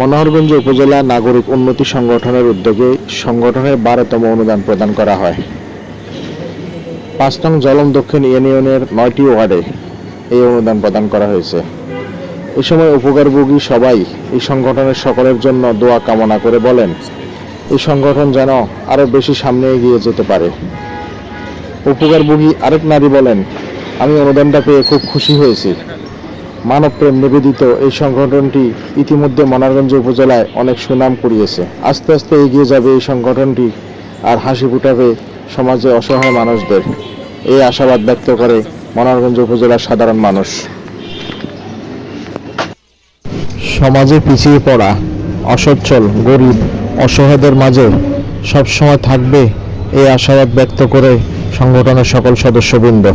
মনোহরগঞ্জ উপজেলা নাগরিক উন্নতি সংগঠনের উদ্যোগে সংগঠনের বারোতম অনুদান প্রদান করা হয়। পাঁচ নং জলম দক্ষিণ ইউনিয়নের নয়টি ওয়ার্ডে এই অনুদান প্রদান করা হয়েছে। এ সময় উপকারভোগী সবাই এই সংগঠনের সকলের জন্য দোয়া কামনা করে বলেন, এই সংগঠন যেন আরও বেশি সামনে এগিয়ে যেতে পারে। উপকারভোগী আরেক নারী বলেন, আমি অনুদানটা পেয়ে খুব খুশি হয়েছি। মানবপ্রেম নিবেদিত এই সংগঠনটি ইতিমধ্যে মনারগঞ্জ উপজেলায় অনেক সুনাম কুড়িয়েছে। আস্তে আস্তে এগিয়ে যাবে এই সংগঠনটি আর হাসি ফুটাবে সমাজে অসহায় মানুষদের। এই আশাবাদ ব্যক্ত করে মনারগঞ্জ উপজেলার সাধারণ মানুষ। সমাজে পিছিয়ে পড়া, অসচ্ছল, গরিব, অসহায়দের মাঝে সবসময় থাকবে এই আশাবাদ ব্যক্ত করে সংগঠনের সকল সদস্যবৃন্দ।